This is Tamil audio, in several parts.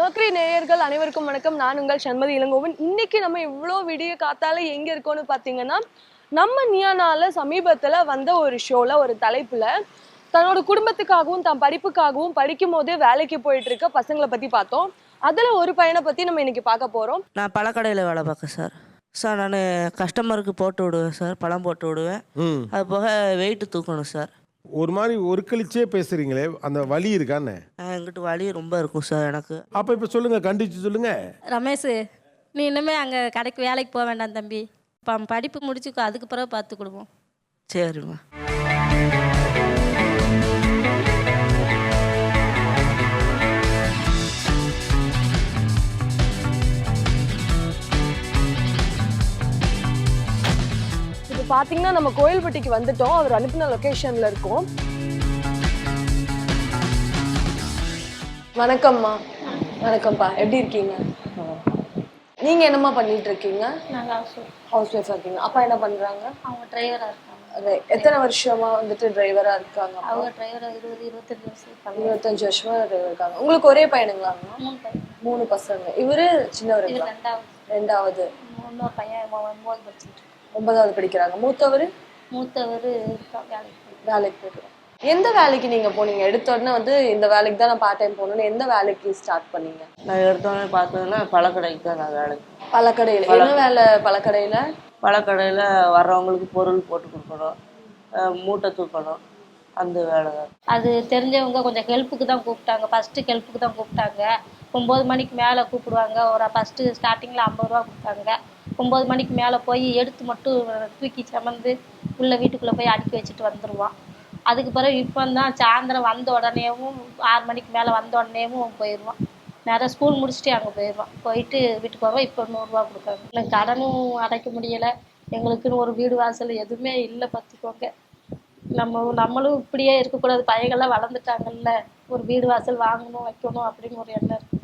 மக்ரி நேயர்கள் அனைவருக்கும் வணக்கம். நான் உங்கள் சண்மதி இளங்கோவன். இன்னைக்கு நம்ம இவ்வளோ விடிய காத்தால எங்க இருக்கோம்னு பார்த்தீங்கன்னா நம்ம நியானால சமீபத்துல வந்த ஒரு ஷோல ஒரு தலைப்புல தன்னோட குடும்பத்துக்காகவும் தன் படிப்புக்காகவும் படிக்கும் போதே வேலைக்கு போயிட்டு இருக்க பசங்களை பத்தி பார்த்தோம். அதுல ஒரு பையனை பத்தி நம்ம இன்னைக்கு பார்க்க போறோம். நான் பழக்கடையில் வேலை பார்க்கேன் சார். சார் நான் கஸ்டமருக்கு போட்டு விடுவேன் சார். பழம் போட்டு விடுவேன். ம். அது போக வெயிட்டு தூக்கணும் சார். ஒரு மாதிரி ஒரு கழிச்சே பேசுறீங்களே அந்த வலி இருக்கான்னு ஆஹ் எங்கிட்ட வலி ரொம்ப இருக்கும் சார் எனக்கு. அப்ப இப்ப சொல்லுங்க கண்டிச்சு சொல்லுங்க. ரமேஷ் நீ இன்னுமே அங்கே கடைக்கு வேலைக்கு போக வேண்டாம் தம்பி. இப்போ படிப்பு முடிச்சுக்கோ அதுக்கு பிறகு பார்த்துக்கிடுவோம் சரிம்மா. இப்போ பாத்தீங்கன்னா நம்ம கோயில்பட்டிக்கு வந்துட்டோம். அவர் அனுப்பின லொகேஷன்ல இருக்கோம். வணக்கம்மா. வணக்கம்ப்பா. எப்படி இருக்கீங்க? நீங்க என்னம்மா பண்ணிட்டு இருக்கீங்க? நாங்கள் ஹவுஸ் ஒய்ஃபா இருக்கீங்க. அப்பா என்ன பண்றாங்க? அவங்க டிரைவராக இருக்காங்க. எத்தனை வருஷமா வந்துட்டு டிரைவரா இருக்காங்க? அவங்க டிரைவராக இருபது இருபத்தஞ்சு வருஷம் இருபத்தஞ்சு வருஷமா driver இருக்காங்க. உங்களுக்கு ஒரே பையனுங்களாம்மா மூணு பசங்க. இவரு சின்னவருங்களா? இது ரெண்டாவது. ரெண்டாவது. இன்னொரு பையன் ஒன்பது படிச்சுட்டு. ஒன்பதாவது படிக்கிறாங்க. மூத்தவர்? மூத்தவர் வேலைக்கு போய் வேலைக்கு போயிட்டு எந்த வேலைக்கு நீங்க போனீங்க? எடுத்த உடனே வந்து இந்த வேலைக்கு தான் நான் பார்ட் டைம் போகணும்னு எந்த வேலைக்கு ஸ்டார்ட் பண்ணீங்க? நான் எடுத்தோடனே பார்த்ததுன்னா பழக்கடைக்கு தான் நான் வேலைக்கு பழக்கடையில. என்ன வேலை பழக்கடையில? பழக்கடையில் வர்றவங்களுக்கு பொருள் போட்டு கொடுக்கணும். ஆஹ் மூட்டை தூக்கணும். அந்த வேலை தான். அது தெரிஞ்சவங்க கொஞ்சம் ஹெல்ப்புக்கு தான் கூப்பிட்டாங்க. ஃபஸ்ட்டு ஹெல்ப்புக்கு தான் கூப்பிட்டாங்க. ஒம்பது மணிக்கு மேலே கூப்பிடுவாங்க. ஒரு ஃபஸ்ட்டு ஸ்டார்டிங்கில் ஐம்பது ரூபா கொடுத்தாங்க ஒம்பது மணிக்கு மேலே போய் எடுத்து மட்டும் தூக்கி சுமந்து உள்ள வீட்டுக்குள்ளே போய் அடுக்கி வச்சுட்டு வந்துடுவோம் அதுக்கு பிறகு இப்போ தான் சாயந்தரம் வந்த உடனேவும் ஆறு மணிக்கு மேலே வந்த உடனேவும் போயிடுவான். நேராக ஸ்கூல் முடிச்சுட்டு அங்கே போயிடுவான். போயிட்டு வீட்டுக்கு போவோம் இப்போ நூறுரூவா கொடுக்காங்க எனக்கு கடனும் அடைக்க முடியலை. எங்களுக்குன்னு ஒரு வீடு வாசல் எதுவுமே இல்லை பார்த்துக்கோங்க. நம்ம நம்மளும் இப்படியே இருக்கக்கூடாது. பையங்கள்லாம் வளர்ந்துட்டாங்கல்ல. ஒரு வீடு வாசல் வாங்கணும் வைக்கணும் அப்படின்னு ஒரு எண்ணம் இருக்குது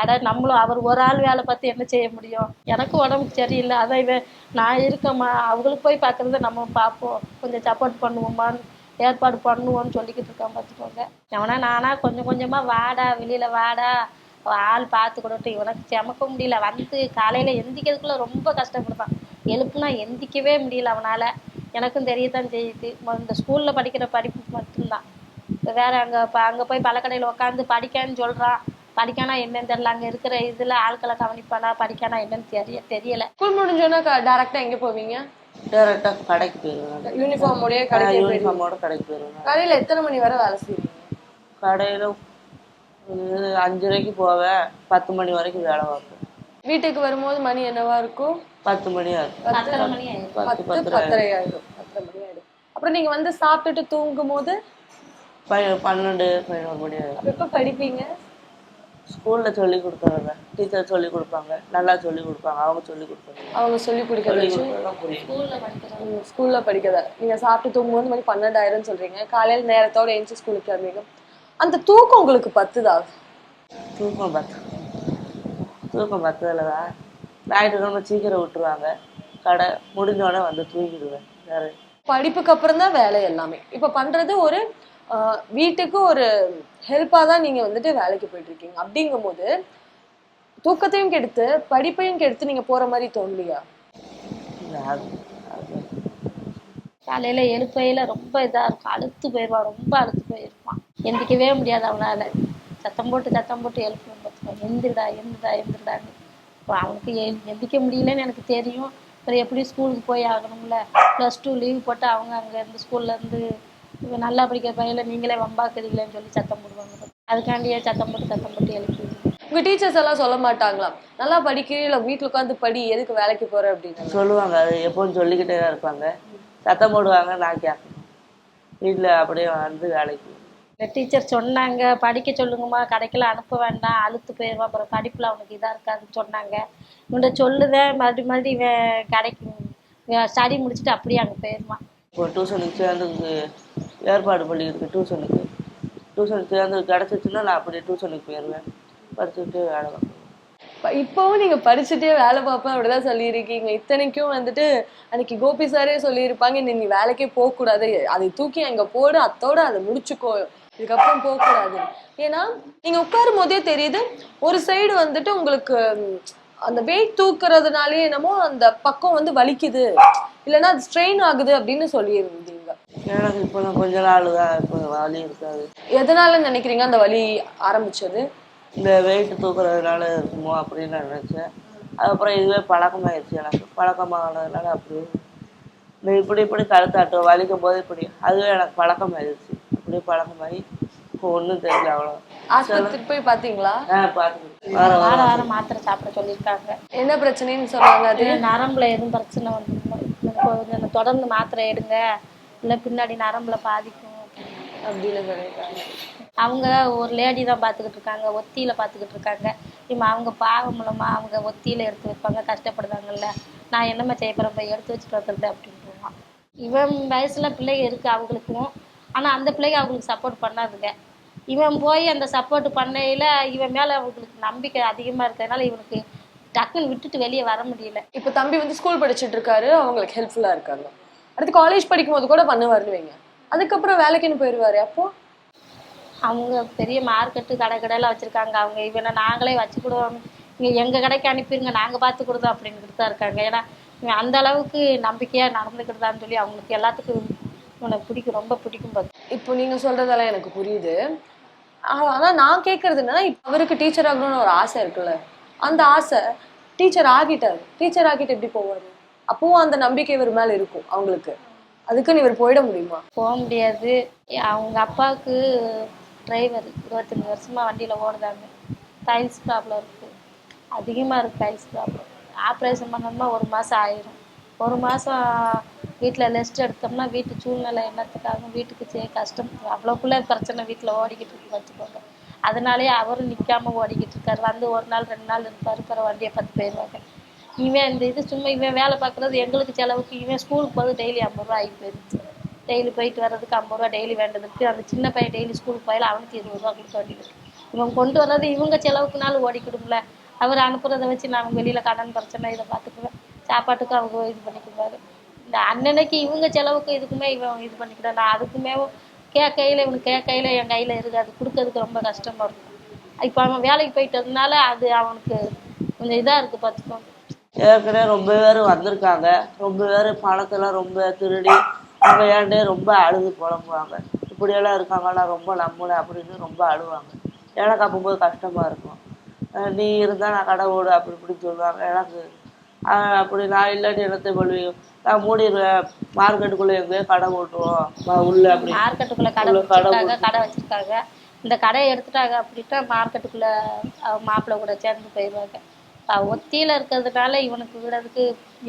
அட நம்மளும் அவர் ஒரு ஆள் வேலை பார்த்து என்ன செய்ய முடியும்? எனக்கும் உடம்புக்கு சரியில்லை. அதான் இவன் நான் இருக்கேம்மா. அவங்களுக்கு போய் பார்க்குறத நம்ம பார்ப்போம். கொஞ்சம் சப்போர்ட் பண்ணுவோமான்னு ஏற்பாடு பண்ணுவோன்னு சொல்லிக்கிட்டு இருக்கான் பார்த்துக்கோங்க. எவனா நானா கொஞ்சம் கொஞ்சமாக வாடா வெளியில் வாடா. ஆள் பார்த்து கொடுத்து இவனுக்கு செமக்க முடியல. வந்து காலையில் எந்திக்கிறதுக்குள்ள ரொம்ப கஷ்டப்படுவான். எழுப்புனா எந்திக்கவே முடியல அவனால். எனக்கும் தெரியத்தான் செய்யுது. இந்த ஸ்கூலில் படிக்கிற படிப்பு மட்டும்தான். வேறு வேற அங்கே இப்போ அங்கே போய் பழக்கடையில் உட்காந்து படிக்கான்னு சொல்கிறான் படிக்கானா என்னன்னு தெரியல. அங்கே இருக்கிற இதில் ஆட்களை கவனிப்பானா படிக்கானா என்னன்னு தெரிய தெரியலை. ஸ்கூல் முடிஞ்சோன்னா டேரக்டா எங்க போவீங்க? டேரெக்டாக கடைக்கு போயிடுவேன் யூனிஃபார்ம் உடைய கடைக்கு போயிடுவீங்க யூனிஃபார்மோட கடைக்கு போயிடுவேன் காலையில எத்தனை மணி வரை வேலை செய்வீங்க? கடையில் அஞ்சரைக்கு போவேன். பத்து மணி வரைக்கும் வேலை பார்ப்பேன். வீட்டுக்கு வரும்போது மணி என்னவா இருக்கும்? பத்து மணி ஆகும். பத்தரை ஆயிடும். பத்து பத்து பத்தரை ஆயிடும். பத்தரை மணி ஆயிடும். அப்புறம் நீங்க வந்து சாப்பிட்டுட்டு தூங்கும் போது பன்னெண்டு பதினோரு மணி ஆகும். அப்ப எப்ப படிப்பீங்க? ஸ்கூலில் சொல்லி கொடுக்குறாங்க டீச்சர் சொல்லி கொடுப்பாங்க நல்லா சொல்லி கொடுப்பாங்க அவங்க சொல்லி கொடுப்பாங்க. அவங்க சொல்லி கொடுக்கறது ஸ்கூலில் படிக்கிறத? நீங்க சாப்பிட்டு தூங்கும்போது மணி பன்னெண்டாயிரம் சொல்றீங்க. காலையில நேரத்தோட எழுந்து ஸ்கூலுக்கு கிளம்பிங்க அந்த தூக்கம் உங்களுக்கு பத்துதா? தூக்கம் பத்து. தூக்கம் பத்ததில் தான் ஞாயிற்றுக்கிழமை சீக்கிரம் விட்டுருவாங்க. கடை முடிஞ்சோடனே வந்து தூங்கிடுவேன். வேற படிப்புக்கு அப்புறம் தான் வேலை எல்லாமே. இப்ப பண்றது ஒரு வீட்டுக்கு ஒரு ஹெல்ப்பா தான் நீங்க வந்துட்டு வேலைக்கு போயிட்டு இருக்கீங்க அப்படிங்கும்போது தூக்கத்தையும் கெடுத்து படிப்பையும் கெடுத்து நீங்க போற மாதிரி தோணலையா? காலையில் எழுப்பையில் ரொம்ப இதாக இருக்கும். அழுத்து போயிடுவான் ரொம்ப அழுத்து போயிருப்பான் எந்திக்கவே முடியாது அவனால் சத்தம் போட்டு சத்தம் போட்டு எழுப்பணும் பார்த்துக்கோ எந்திரிடா எந்திரிடா எந்திரிடான்னு. இப்போ அவனுக்கு எ- எந்திரிக்க முடியலன்னு எனக்கு தெரியும். அப்புறம் எப்படி ஸ்கூலுக்கு போய் ஆகணும்ல. ப்ளஸ் டூ லீவ் போட்டு அவங்க அங்கே இருந்து ஸ்கூல்லேருந்து இவன் நல்லா படிக்கிற பையல நீங்களே வம்பாக்குறீங்களேன்னு சொல்லி சத்தம் போடுவாங்க. அதுக்காண்டியே சத்தம் போட்டு சத்தம் போட்டு எழுப்பி உங்க டீச்சர்ஸ் எல்லாம் சொல்ல மாட்டாங்களா? நல்லா படிக்கிறீங்களா வீட்டுல உட்காந்து படி எதுக்கு வேலைக்கு போற அப்படின்னு சொல்லுவாங்க அது எப்போவும் சொல்லிக்கிட்டே தான் இருப்பாங்க. சத்தம் போடுவாங்க நான் கேட்கணும் வீட்டில் அப்படியே வந்து வேலைக்கு. இந்த டீச்சர் சொன்னாங்க படிக்க சொல்லுங்கம்மா கடைக்கெல்லாம் அனுப்ப வேண்டாம் அழுத்து போயிடுவான் அப்புறம் படிப்பில் அவனுக்கு இதாக இருக்காதுன்னு சொன்னாங்க. இவன்கிட்ட சொல்லுதேன் மறுபடி மறுபடி இவன் கடைக்கு ஸ்டடி முடிச்சுட்டு அப்படியே அங்கே போயிடுவான் இப்போ டியூஷனுக்கு சேர்ந்து ஏற்பாடு பண்ணியிருக்கு டியூஷனுக்கு டியூஷன் சேர்ந்து கிடச்சிச்சுன்னா நான் அப்படியே டியூஷனுக்கு போயிடுவேன். படிச்சுட்டு வேலை பார்ப்பேன். இப்போவும் நீங்கள் படிச்சுட்டே வேலை பார்ப்பேன் அப்படிதான் சொல்லியிருக்கீங்க. இத்தனைக்கும் வந்துட்டு அன்னைக்கு கோபி சாரே சொல்லியிருப்பாங்க நீ நீ வேலைக்கே போகக்கூடாது. அதை தூக்கி அங்கே போடு அத்தோட அதை முடிச்சுக்கோ. இதுக்கப்புறம் போகக்கூடாது. ஏன்னா நீங்கள் உட்காரும் போதே தெரியுது ஒரு சைடு வந்துட்டு உங்களுக்கு அந்த வெயிட் தூக்குறதுனாலே என்னமோ அந்த பக்கம் வந்து வலிக்குது. இல்லைன்னா அது ஸ்ட்ரெயின் ஆகுது அப்படின்னு சொல்லியிருந்தீங்க. எனக்கு இப்போ நான் கொஞ்ச நாள் தான் இப்போ வலி இருக்காது. எதனால நினைக்கிறீங்க? அந்த வலி ஆரம்பிச்சது? இந்த வெயிட் தூக்குறதுனால இருக்குமோ அப்படின்னு நான் நினச்சேன். அதுக்கப்புறம் இதுவே பழக்கமாயிருச்சு எனக்கு. பழக்கமானதுனால அப்படி இந்த இப்படி இப்படி கழுத்தாட்டு வலிக்கும் போது இப்படி அதுவே எனக்கு பழக்கமாயிருச்சு. அப்படியே பழக்கமாகி இப்போ ஒன்றும் தெரியல அவ்வளோ ஆஸ்பத்திரிக்கு போய் பாத்தீங்களா? ஆ பார்த்துக்கிட்டு வார வாரம் வாரம் வாரம் மாத்திரை சாப்பிட சொல்லியிருக்காங்க. என்ன பிரச்சனைன்னு சொன்னாங்க அது? நரம்புல எதுவும் பிரச்சனை கொஞ்சம் தொடர்ந்து மாத்திரை எடுங்க. இல்லை பின்னாடி நரம்புல பாதிக்கும் அப்படின்னு சொல்லியிருக்காங்க. அவங்க ஒரு லேடி தான் பார்த்துக்கிட்டு இருக்காங்க ஒத்தியில் பார்த்துக்கிட்டு இருக்காங்க. இம்மா அவங்க பாவம் மூலமாக அவங்க ஒத்தியில் எடுத்து வைப்பாங்க கஷ்டப்படுறாங்கல்ல. நான் என்னம்மா செய்ய போகிறேன் போய் எடுத்து வச்சுட்டு வந்துருது அப்படின்ட்டுருவான் இவன் வயசில் பிள்ளைங்க இருக்குது அவங்களுக்கும். ஆனால் அந்த பிள்ளைங்க அவங்களுக்கு சப்போர்ட் பண்ணாதுங்க. இவன் போய் அந்த சப்போர்ட் பண்ணையில் இவன் மேலே அவங்களுக்கு நம்பிக்கை அதிகமாக இருக்கிறதுனால இவனுக்கு டக்குன்னு விட்டுட்டு வெளியே வர முடியல. இப்போ தம்பி வந்து ஸ்கூல் படிச்சுட்டு இருக்காரு அவங்களுக்கு ஹெல்ப்ஃபுல்லாக இருக்காங்க. அடுத்து காலேஜ் படிக்கும் போது கூட பண்ணுவாருன்னு வைங்க. அதுக்கப்புறம் வேலைக்குன்னு போயிடுவாரு அப்போ? அவங்க பெரிய மார்க்கெட்டு கடை கடையெல்லாம் வச்சுருக்காங்க. அவங்க இவனை நாங்களே வச்சுக்கிடுவோம் இங்கே எங்கள் கடைக்கு அனுப்பிடுங்க நாங்கள் பார்த்து கொடுத்தோம் அப்படின்னுக்கிட்டு தான் இருக்காங்க. ஏன்னா அந்த அளவுக்கு நம்பிக்கையாக நடந்துக்கிட்டுதான்னு சொல்லி அவங்களுக்கு எல்லாத்துக்கும் இவனை பிடிக்கும் ரொம்ப பிடிக்கும் பார்த்து இப்போ நீங்க சொல்றதெல்லாம் எனக்கு புரியுது. ஆ- ஆனா நான் கேக்குறது என்னன்னா இப்ப அவருக்கு டீச்சர் ஆகணும்னு ஒரு ஆசை இருக்குல்ல. அந்த ஆசை டீச்சர் ஆகிட்டாரு. டீச்சர் ஆகிட்டு எப்படி போவாரு? அப்பவும் அந்த நம்பிக்கை இவர் மேல இருக்கும் அவங்களுக்கு. அதுக்குன்னு இவர் போயிட முடியுமா? போக முடியாது. அவங்க அப்பாவுக்கு டிரைவர் இருபத்தஞ்சி வருஷமா வண்டியில் ஓடுதாங்க டைல்ஸ் ப்ராப்ளம் இருக்குது அதிகமாக இருக்குது டைல்ஸ் ப்ராப்ளம் ஆப்ரேஷன் பண்ணணுமா ஒரு மாதம் ஆயிரும். ஒரு மாதம் வீட்டில் ரெஸ்ட் எடுத்தோம்னா வீட்டு சூழ்நிலை என்னத்துக்காகும் வீட்டுக்கு செய்ய கஷ்டம். அவ்வளோக்குள்ள பிரச்சனை வீட்டில் ஓடிக்கிட்டு இருக்கு பார்த்துக்கோங்க. அதனாலேயே அவரும் நிற்காம ஓடிக்கிட்டு இருக்காரு. வந்து ஒரு நாள் ரெண்டு நாள் இருப்பார். பிறகு வண்டியை பார்த்து போயிடுவாங்க. இவன் இந்த இது சும்மா இவன் வேலை பார்க்குறது எங்களுக்கு செலவுக்கு இவன் ஸ்கூலுக்கு போகிறது டெய்லி ஐம்பது ரூபா ஆகி போயிடுச்சு டெய்லி போயிட்டு வர்றதுக்கு ஐம்பது ரூபா டெய்லி வேண்டதுக்கு அந்த சின்ன பையன் டெய்லி ஸ்கூலுக்கு போயில அவனுக்கு இருபது ரூபா கொடுக்க வேண்டியது. இவன் கொண்டு வர்றது இவங்க செலவுக்குனாலும் ஓடிக்கிடும்ல. அவர் அனுப்புறதை வச்சு நான் வெளியில் கடன் பிரச்சனை இதை பார்த்துக்குவேன். சாப்பாட்டுக்கும் அவங்க இது பண்ணிக்குவாரு. இந்த அண்ணனைக்கு இவங்க செலவுக்கு இதுக்குமே இவன் இது பண்ணிக்கிறான் நான் அதுக்குமே கேட்கையில் இவனுக்கு கேட்கையில் என் கையில இருக்காது கொடுக்கறதுக்கு ரொம்ப கஷ்டமாக இருக்கும். இப்போ அவன் வேலைக்கு போயிட்டதுனால அது அவனுக்கு கொஞ்சம் இதாக இருக்குது பார்த்துக்கோங்க ஏற்கனவே ரொம்ப பேர் வந்திருக்காங்க. ரொம்ப பேர் பணத்தெல்லாம் ரொம்ப திருடி அவங்க ஏன்டே ரொம்ப அழுது புலம்புவாங்க. இப்படியெல்லாம் இருக்காங்க நான் ரொம்ப நம்புனேன் அப்படின்னு ரொம்ப அழுவாங்க. எனக்கு அப்போது கஷ்டமா இருக்கும். நீ இருந்தால் நான் கடை ஓடு அப்படி இப்படி சொல்லுவாங்க. எனக்கு அப்படி நான் இல்லாட்டி என்னத்தை பண்ணுவீங்க நான் மூடிடுவேன் மார்க்கெட்டுக்குள்ளே எங்கேயோ கடை ஓட்டுவோம். உள்ள அப்படி. மார்க்கெட்டுக்குள்ள கடை கடை வச்சிருக்காங்க கடை வச்சிருக்காங்க. இந்த கடையை எடுத்துட்டாங்க அப்படின்ட்டா மார்க்கெட்டுக்குள்ள மாப்பிள்ளை கூட சேர்ந்து போயிடுவாங்க ஒத்தியில இருக்கிறதுனால இவனுக்கு விடுறதுக்கு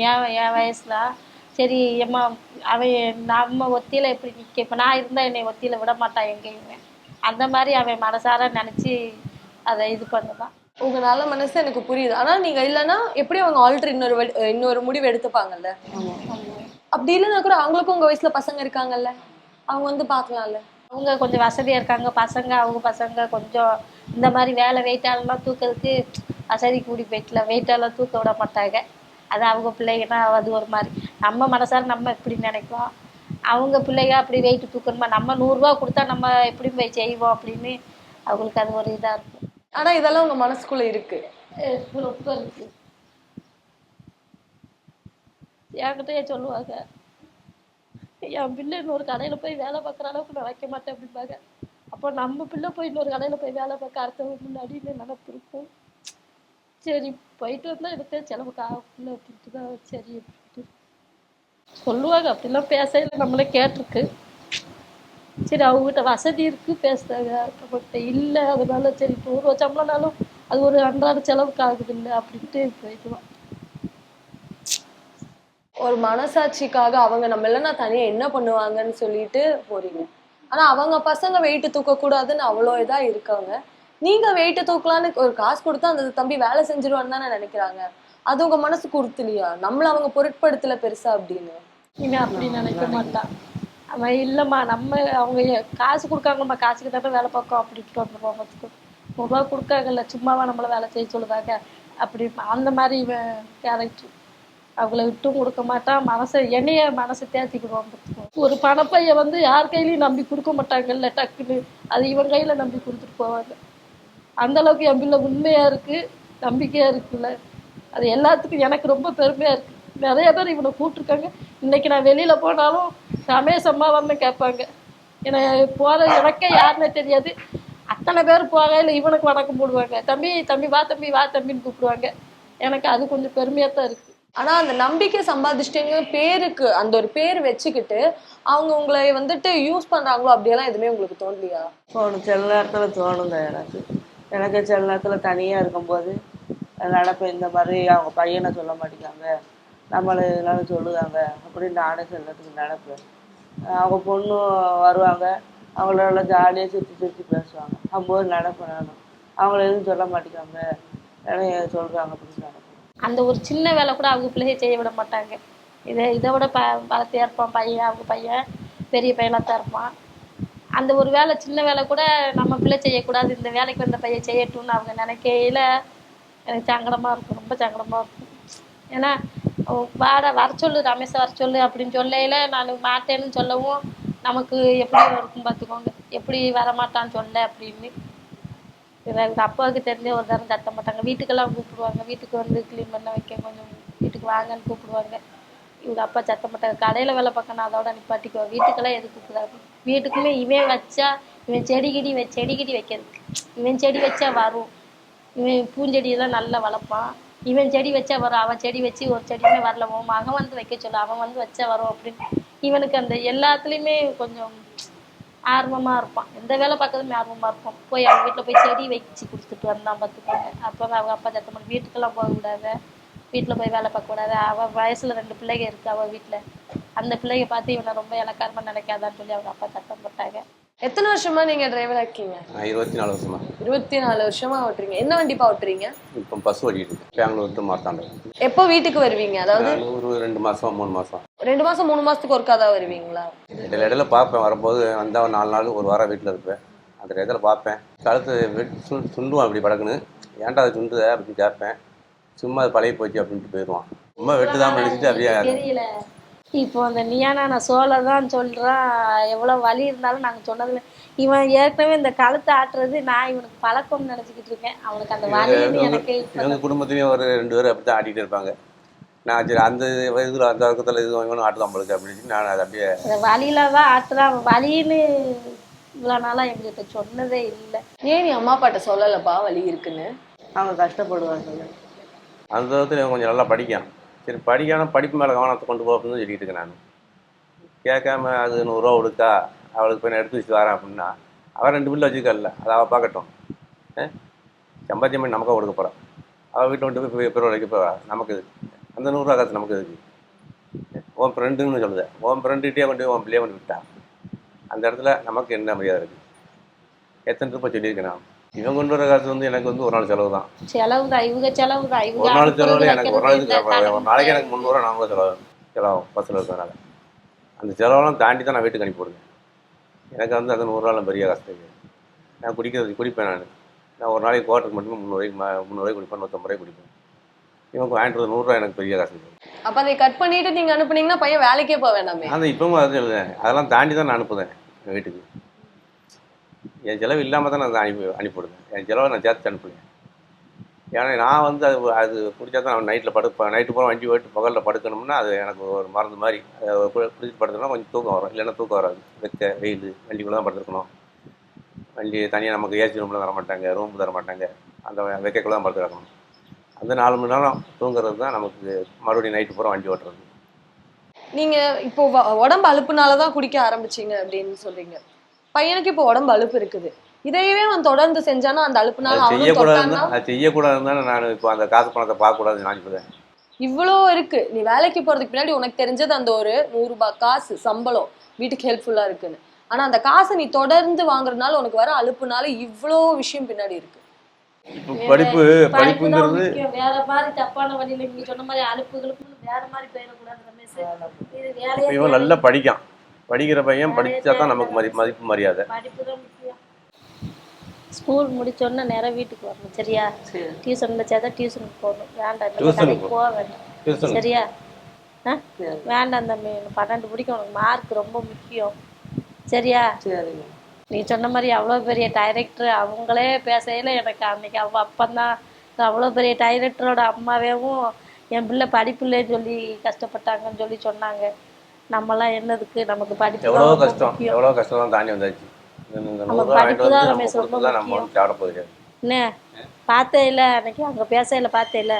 என் என் வயசுல? சரி எம்மா அவன் நம்ம ஒத்தியில எப்படி நிக்க? இப்ப நான் இருந்தா என்னை ஒத்தியில விட மாட்டான் எங்கேயுமே. அந்த மாதிரி அவன் மனசார நினைச்சு அதை இது பண்ணுதான். உங்க நல்ல மனசு எனக்கு புரியுது. ஆனா நீங்க இல்லைன்னா எப்படி அவங்க ஆல்ரெடி இன்னொரு இன்னொரு முடிவு எடுத்துப்பாங்கல்ல? அப்படி இல்லைன்னா கூட அவங்களுக்கும் உங்க வயசுல பசங்க இருக்காங்கல்ல? அவங்க வந்து பார்க்கலாம்ல? அவங்க கொஞ்சம் வசதியாக இருக்காங்க. பசங்க அவங்க பசங்க கொஞ்சம் இந்த மாதிரி வேலை வெயிட்டாலெல்லாம் தூக்கிறதுக்கு வசதி கூடி போயிட்டல வெயிட்டாலாம் தூக்க விட மாட்டாங்க. அது அவங்க பிள்ளைங்கன்னா அது ஒரு மாதிரி. நம்ம மனசார நம்ம இப்படி நினைப்போம்? அவங்க பிள்ளைங்க அப்படி வெயிட் தூக்கணுமா? நம்ம நூறுரூவா கொடுத்தா நம்ம எப்படி போய் செய்வோம் அப்படின்னு அவங்களுக்கு அது ஒரு இதாக இருக்கும். ஆனா இதெல்லாம் உங்க மனசுக்குள்ள இருக்கு. அஹ் ரொம்ப இருக்கு. என்கிட்டயே சொல்லுவாங்க. என் பிள்ளை இன்னொரு கடையில் போய் வேலை பார்க்குற அளவுக்கு நான் வைக்க மாட்டேன் அப்படிம்பாங்க. அப்போ நம்ம பிள்ளை போய் இன்னொரு கடையில் போய் வேலை பார்க்க அடுத்தவங்க முன்னாடின்னு நினப்பு இருக்கும். சரி போயிட்டு வந்தால் எடுத்தே செலவுக்கு ஆகல அப்படின்ட்டு தான் சரி அப்படின்ட்டு. சொல்லுவாங்க அப்படிலாம் பேசையில் நம்மளே கேட்டிருக்கு. சரி அவங்ககிட்ட வசதி இருக்கு பேசுறாங்க. நம்மகிட்ட இல்லை அதனால சரி நூறு ரூபா சம்பளம்னாலும் அது ஒரு அன்றாட செலவுக்கு ஆகுது இல்லை அப்படின்ட்டு போயிடுவான் ஒரு மனசாட்சிக்காக அவங்க நம்ம இல்லைன்னா தனியாக என்ன பண்ணுவாங்கன்னு சொல்லிட்டு போறீங்க. ஆனால் அவங்க பசங்க வெயிட்டு தூக்கக்கூடாதுன்னு அவ்வளோ இதாக இருக்காங்க. நீங்க வெயிட்ட தூக்கலான்னு ஒரு காசு கொடுத்தா அந்த தம்பி வேலை செஞ்சிருவான்னு தானே நினைக்கிறாங்க. அது உங்க மனசு கொடுத்துலையா நம்மள அவங்க பொருட்படுத்தல பெருசா அப்படின்னு. இவன் அப்படி நினைக்க மாட்டான் அவன் இல்லைம்மா நம்ம அவங்க காசு கொடுக்காங்கம்மா காசுக்கு தானே வேலை பார்க்கோம் அப்படின்ட்டு வந்துடுவான் பார்த்துக்கோ நூறுரூவா கொடுக்காங்கல்ல சும்மாவா நம்மள வேலை செய்ய சொல்லுதாங்க. அப்படி அந்த மாதிரி இவன் கேரக்டர் அவங்கள விட்டும் கொடுக்க மாட்டான். மனசை என்னைய மனசை தேத்திக்கிடுவான் ஒரு பணப்பைய வந்து யார் கையிலையும் நம்பி கொடுக்க மாட்டாங்கல்ல டக்குன்னு. அது இவன் கையில நம்பி கொடுத்துட்டு போவாங்க. அந்த அளவுக்கு என் பிள்ளை உண்மையா இருக்கு நம்பிக்கையா இருக்குல்ல? அது எல்லாத்துக்கும் எனக்கு ரொம்ப பெருமையா இருக்கு. நிறைய பேர் இவனை கூப்பிட்டுருக்காங்க. இன்னைக்கு நான் வெளியில போனாலும் ரமேஷ் அம்மா வந்து கேட்பாங்க. ஏன்னா போற எனக்கே யாருன்னே தெரியாது. அத்தனை பேர் போகையில இவனுக்கு வணக்கம் போடுவாங்க. தம்பி தம்பி வா தம்பி வா தம்பின்னு கூப்பிடுவாங்க. எனக்கு அது கொஞ்சம் பெருமையா தான் இருக்கு. ஆனா அந்த நம்பிக்கை சம்பாதிச்சிட்டீங்க பேருக்கு அந்த ஒரு பேர் வச்சுக்கிட்டு அவங்க உங்களை வந்துட்டு யூஸ் பண்றாங்களோ அப்படியெல்லாம் எதுவுமே உங்களுக்கு தோணலையா? தோணும் சில நேரத்தில் தோணுங்க எனக்கு. எனக்கு சில நேரத்தில் தனியாக இருக்கும்போது நடப்பு இந்த மாதிரி அவங்க பையனை சொல்ல மாட்டேங்காங்க. நம்மளை இதனால சொல்லுவாங்க அப்படின்னு நானே சில நேரத்துக்கு நடப்பேன் அவங்க பொண்ணு வருவாங்க. அவங்களோட ஜாலியாக சுற்றி சுற்றி பேசுவாங்க. அப்போது நடப்பேன் நானும் அவங்கள எதுவும் சொல்ல மாட்டேங்காங்க. சொல்கிறாங்க அப்படின்னு நடப்பேன் அந்த ஒரு சின்ன வேலை கூட அவங்க பிள்ளைய செய்ய விட மாட்டாங்க. இதை இதை விட ப பலத்தையாக இருப்பான் பையன் அவங்க பையன் பெரிய பையனாக தான் இருப்பான். அந்த ஒரு வேலை சின்ன வேலை கூட நம்ம பிள்ளை செய்யக்கூடாது இந்த வேலைக்கு வந்த பையன் செய்யட்டும்னு அவங்க நினைக்கையில எனக்கு சங்கடமாக இருக்கும் ரொம்ப சங்கடமாக இருக்கும். ஏன்னா வாட வர சொல்லு ரமேஷை வர சொல்லு அப்படின்னு சொல்லையில நான் மாட்டேன்னு சொல்லவும் நமக்கு எப்படி இருக்கும் பார்த்துக்கோங்க. எப்படி வரமாட்டான்னு சொல்ல அப்படின்னு. எங்கள் அப்பாவுக்கு தெரிஞ்ச ஒரு தரம் தட்ட மாட்டாங்க வீட்டுக்கெல்லாம் கூப்பிடுவாங்க. வீட்டுக்கு வந்து க்ளீன் பண்ண வைக்க கொஞ்சம் வீட்டுக்கு வாங்கன்னு கூப்பிடுவாங்க. இவங்க அப்பா சத்தம் போட்டாங்க. கடையில் வேலை பார்க்கணும் அதோட நிப்பாட்டிக்குவோம் வீட்டுக்கெல்லாம் எது கூப்பிடாது வீட்டுக்குமே இவன் வச்சா இவன் செடி கிடி வ செடி கிடி வைக்கிறதுக்கு. இவன் செடி வச்சா வரும். இவன் பூஞ்செடியெல்லாம் நல்லா வளர்ப்பான். இவன் செடி வச்சா வரும். அவன் செடி வச்சு ஒரு செடியுமே வரல. உன் மகன் வந்து வைக்க சொல்லு. அவன் வந்து வச்சா வரும் அப்படின்னு. இவனுக்கு அந்த எல்லாத்துலேயுமே கொஞ்சம் ஆர்வமா இருப்பான். எந்த வேலை பார்க்கறதுமே ஆர்வமா இருப்பான். போய் அவங்க வீட்டுல போய் செடி வச்சு கொடுத்துட்டு வந்தான் பார்த்துக்கோங்க. அப்போ அவங்க அப்பா சத்தம் பண்ணி வீட்டுக்கெல்லாம் போக கூடாது வீட்டுல போய் வேலை பார்க்க கூடாது. அவ வயசுல ரெண்டு பிள்ளைங்க இருக்கு அவ வீட்டுல அந்த பிள்ளைங்க பார்த்து இவனை ரொம்ப இலக்காரமா நினைக்காதான்னு சொல்லி அவங்க அப்பா சத்தம் போட்டாங்க. எத்தனை வருஷமா நீங்க டிரைவரா இருக்கீங்க? இருபத்தி நாலு வருஷமா. இருபத்தி நாலு வருஷமா ஓட்டுறீங்க. என்ன வண்டிப்பா ஓட்டுறீங்க? இப்போ பஸ் ஓட்டிட்டு இருக்கேன். பெங்களூர் டு மார்த்தாண்டம். எப்போ வீட்டுக்கு வருவீங்க? அதாவது ஒரு ரெண்டு மாதம் மூணு மாதம் ரெண்டு மாசம் மூணு மாசத்துக்கு ஒருக்கா தான் வருவீங்களா? இடையில இடையில பார்ப்பேன். வரும்போது வந்தால் ஒரு நாலு நாள் ஒரு வாரம் வீட்டில் இருப்பேன். அந்த இதில் பார்ப்பேன். கழுத்து சுண்டுவான் அப்படி படக்குன்னு. ஏன்டா அது சுண்டுத அப்படின்னு கேட்பேன். சும்மா அது பழைய போச்சு அப்படின்ட்டு போயிடுவான். சும்மா வெட்டு தான் நினச்சிட்டு அப்படியே தெரியல. இப்போ அந்த நியானா நான் சோலை தான் சொல்றான் எவ்வளவு வலி இருந்தாலும் நாங்க சொன்னதுல இவன் ஏற்கனவே இந்த கழுத்தை ஆட்டுறது நான் இவனுக்கு பழக்கம்னு நினைச்சுக்கிட்டு இருக்கேன். அவனுக்கு அந்த வலின்னு எனக்கு இவங்க குடும்பத்துலேயும் ஒரு ரெண்டு பேரும் அப்படி தான் ஆடிட்டு இருப்பாங்க. நான் சரி அந்த இதில் அந்த வர்க்கத்தில் இது இவனும் ஆட்டுதான் பழுக்கு அப்படின்னு நான் அதை அப்படியே அந்த வலியில தான் ஆட்டுறான் அவன் வலின்னு இவ்வளவு நாளா எங்ககிட்ட சொன்னதே இல்லை. ஏன் நீ அம்மா அப்பாட்ட சொல்லலப்பா வலி இருக்குன்னு? அவங்க கஷ்டப்படுவாங்க. அந்த விதத்தில் இவன் கொஞ்சம் நல்லா படிக்கான் சரி படிக்காமல் படிப்பு மேலே கவனத்தை கொண்டு போ அப்படின்னு சொல்லிட்டு இருக்கேன் நான். கேட்காம அது நூறுரூவா கொடுக்கா அவளுக்கு போய் நான் எடுத்து வச்சு வரேன் அப்படின்னா அவள் ரெண்டு பிள்ளை வச்சுக்கல அதை அவள் பார்க்கட்டும். ஆ? சம்பாத்தியம் பண்ணி நமக்காக கொடுக்க போகிறான் அவள் வீட்டை விட்டு போய் பெரிய வரைக்கும் போவா நமக்கு இது அந்த நூறுரூவா காசு நமக்கு இருக்குது உன் ஃப்ரெண்டுன்னு சொல்லுது. உன் ஃப்ரெண்டுகிட்டே கொண்டு போய் உன் பிள்ளையே கொண்டு விட்டான் அந்த இடத்துல நமக்கு என்ன மரியாதை இருக்குது எத்தனை ரூபாய் சொல்லியிருக்கேன் நான்? இவன் கொண்டு வர காசு வந்து எனக்கு வந்து ஒரு நாள் செலவு தான். செலவு தான் இவங்க செலவு தான் இவங்க ஒரு நாள் செலவில் எனக்கு ஒரு இந்த ஒரு நாளைக்கு எனக்கு முந்நூறுவா நானூறு செலவு. செலவாகும் பஸ்ஸில் இருக்கிறதுனால அந்த செலவெல்லாம் தாண்டி தான் நான் வீட்டுக்கு அனுப்பி விடுவேன். எனக்கு வந்து அந்த நூறுரூவாலாம் பெரிய கஷ்டம் இல்லை நான் குடிக்கிறது குடிப்பேன் நான். நான் ஒரு நாளைக்கு கோட்டருக்கு மட்டுமே முந்நூறுவாய்க்கு முந்நூறுவாய்க்கு குடிப்பேன் நூற்றம்பது ரூபாய்க்கு குடிப்பேன். இவங்க வாங்கிட்டு நூறுரூவா எனக்கு பெரிய காசு இல்லை அப்ப அதை கட் பண்ணிட்டு நீங்க அனுப்புனீங்கன்னா பையன் வேலைக்கே போக வேண்டாமே. அந்த இப்பவும் அது அதெல்லாம் தாண்டி தான் நான் அனுப்புதேன் என் வீட்டுக்கு. என் செலவு இல்லாமல் தான் நான் அனுப்பி அனுப்பிவிடுவேன். என் செலவை நான் சேர்த்து அனுப்புவேன். ஏன்னா நான் வந்து அது அது குடிச்சா தான் நான் நைட்டில் படுப்பேன். நைட்டு பூரா வண்டி ஓட்டு பகலில் படுக்கணும்னா அது எனக்கு ஒரு மருந்து மாதிரி அதை கு- குடிச்சிட்டு படுத்தோம்னா கொஞ்சம் தூக்கம் வரும். இல்லைன்னா தூக்கம் வராது. வெக்க வெயில் வண்டிக்குள்ளே தான் படுத்துருக்கணும் வண்டி தனியாக நமக்கு ஏசி ரூமில் தர மாட்டாங்க ரூம் தர மாட்டாங்க அந்த வெக்கைக்குள்ளே தான் படுத்துருக்கணும் அந்த நாலு மணி நேரம் தூங்குறது தான் நமக்கு மறுபடியும் நைட்டு பூரா வண்டி ஓட்டுறது. நீங்கள் இப்போ உடம்பு அழுப்புனால தான் குடிக்க ஆரம்பிச்சீங்க அப்படின்னு சொல்கிறீங்க பையனுக்கு இப்போ உடம்பு அலுப்பு இருக்குது. இதையவே அவன் தொடர்ந்து செஞ்சானா அந்த அலுப்புனால அது அவனும் அது செய்யக்கூடாதுன்னு தானே நான் இப்போ அந்த காசு பணத்தை பார்க்கக்கூடாதுன்னு நினைப்பேன். இவ்வளோ இருக்கு. நீ வேலைக்கு போறதுக்கு பின்னாடி உனக்கு தெரிஞ்சது அந்த ஒரு நூறு ரூபாய் காசு சம்பளம். வீட்டுக்கு ஹெல்ப்ஃபுல்லா இருக்குன்னு. ஆனா அந்த காசை நீ தொடர்ந்து வாங்குறதுனால உனக்கு வர அலுப்புனால இவ்வளோ விஷயம் பின்னாடி இருக்கு. இப்போ படிப்பு படிப்புங்கிறது முக்கியம். வேற மாதிரி தப்பான வழியில நீங்க சொன்ன மாதிரி அலுப்புகளுக்கு வேற மாதிரி போயிடக்கூடாது இவன் நல்லா படிக்கான். படிக்கிற பையன் படிச்சா தான் நமக்கு மதி மதிப்பு மரியாதை. படிப்பு தான் முக்கியம். ஸ்கூல் முடிச்சோடனே நேரா வீட்டுக்கு வரணும் சரியா? சரி. டியூஷன் வச்சா தான் டியூஷனுக்கு போகணும். வேண்டாம் போக வேண்டாம். டியூஷன் சரியா? வேண்டாம் தம்பி பன்னெண்டு பிடிக்கும் உனக்கு மார்க் ரொம்ப முக்கியம். சரியா? நீ சொன்ன மாதிரி அவ்வளோ பெரிய டைரக்டர் அவங்களே பேசையில எனக்கு அன்னைக்கு அவ அப்பந்தான் அவ்வளோ பெரிய டைரக்டரோட அம்மாவேவும் என் பிள்ளை படிப்பில்லைன்னு சொல்லி கஷ்டப்பட்டாங்கன்னு சொல்லி சொன்னாங்க. நம்மலாம் என்னதுக்கு? நமக்கு படிப்பு எவ்வளோ கஷ்டம். எவ்வளோ கஷ்டம் தான் தாண்டி வந்தாச்சு. படிப்பு தான் ரமேஷ் ரொம்ப நம்ம போகுது என்ன? பார்த்தே இல்ல அன்னைக்கு அங்க பேசையில பார்த்தே இல்ல.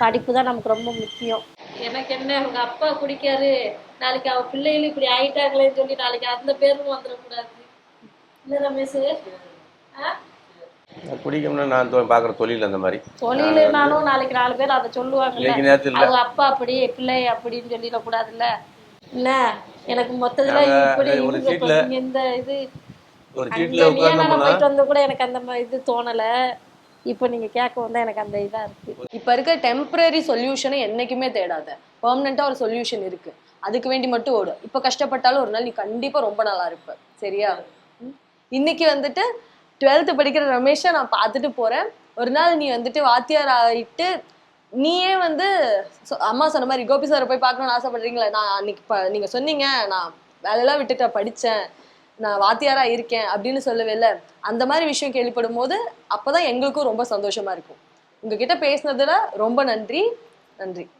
படிப்பு தான் நமக்கு ரொம்ப முக்கியம். எனக்கு என்ன அவங்க அப்பா குடிக்காரு. நாளைக்கு அவ பிள்ளைகளும் இப்படி ஆயிட்டாங்களேன்னு சொல்லி நாளைக்கு அந்த பேரும் வந்துடக்கூடாது. இல்ல ரமேஷ்? ஆ? குடிக்கணும்னா நான் பார்க்குற தொழில் அந்த மாதிரி. தொழிலுனாலும் நாளைக்கு நாலு பேர் அதை இல்லை. அவங்க அப்பா அப்படி பிள்ளை அப்படின்னு சொல்லிடக்கூடாதுல்ல. என்ன? எனக்கு மொத்தத்துல இப்படி ஒரு இவங்க சீட்ல- இந்த இது ஒரு உட்கார்ந்தோம்னா போயிட்டு வந்து கூட எனக்கு அந்த மாதிரி இது தோணல. இப்போ நீங்க கேட்க வந்தா எனக்கு அந்த இதா இருக்கு. இப்ப இருக்க டெம்பரரி சொல்யூஷனை என்னைக்குமே தேடாத. பெர்மனண்டா ஒரு சொல்யூஷன் இருக்கு. அதுக்கு வேண்டி மட்டும் ஓடு. இப்ப கஷ்டப்பட்டாலும் ஒரு நாள் நீ கண்டிப்பா ரொம்ப நல்லா இருப்ப. சரியா? இன்னைக்கு வந்துட்டு டுவெல்த் படிக்கிற ரமேஷை நான் பார்த்துட்டு போறேன். ஒரு நாள் நீ வந்துட்டு வாத்தியார் ஆயிட்டு நீயே வந்து அம்மா சொன்ன மாதிரி கோபி சாரை போய் பார்க்கணும்னு ஆசைப்படுறீங்களே நான் அன்னைக்கு நீங்க சொன்னீங்க நான் வேலையெல்லாம் விட்டுட்டு படித்தேன் நான் வாத்தியாரா இருக்கேன் அப்படின்னு சொல்லவே இல்லை அந்த மாதிரி விஷயம் கேள்விப்படும் போது அப்போதான் எங்களுக்கும் ரொம்ப சந்தோஷமா இருக்கும். உங்ககிட்ட பேசினதுல ரொம்ப நன்றி நன்றி.